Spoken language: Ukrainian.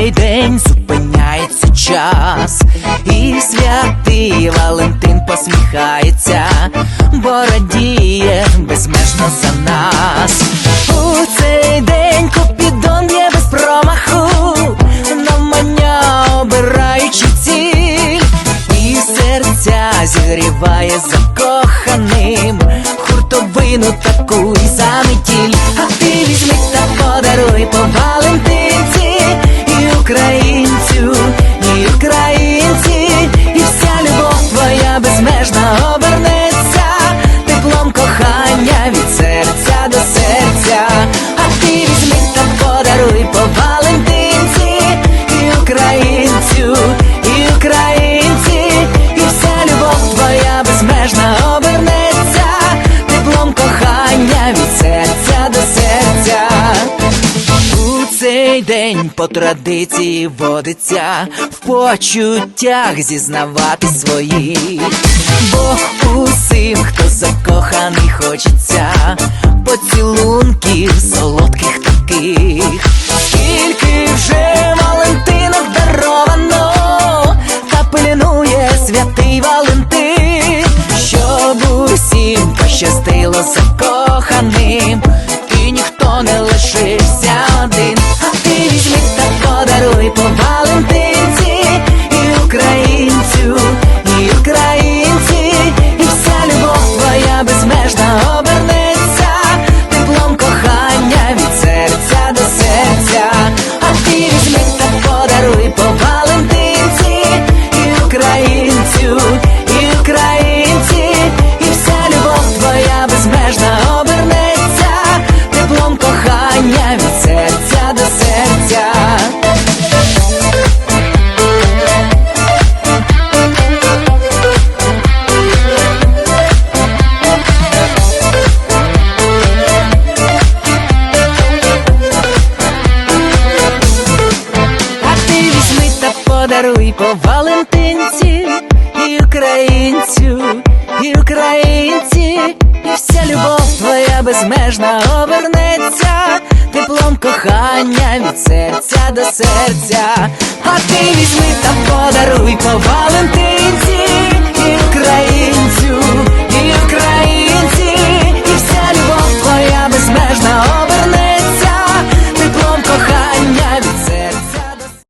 цей день зупиняється час, і святий Валентин посміхається, бо радіє безмежно за нас. У цей день купідон є без промаху, намання обираючи ціль, і серця зігріває закоханим, хуртовину таку і заметіль, а ти візьми та. Українцю, і українці, і вся любов твоя безмежна обернеться теплом кохання від серця до серця. У цей день по традиції водиться в почуттях зізнавати свої, бо усім, хто закоханий, хочеться поцілунків солодких таких, подаруй по Валентинці. І українцю, і українці, і вся любов твоя безмежна обернеться. Теплом кохання від серця до серця. А ти візьми та подаруй по Валентинці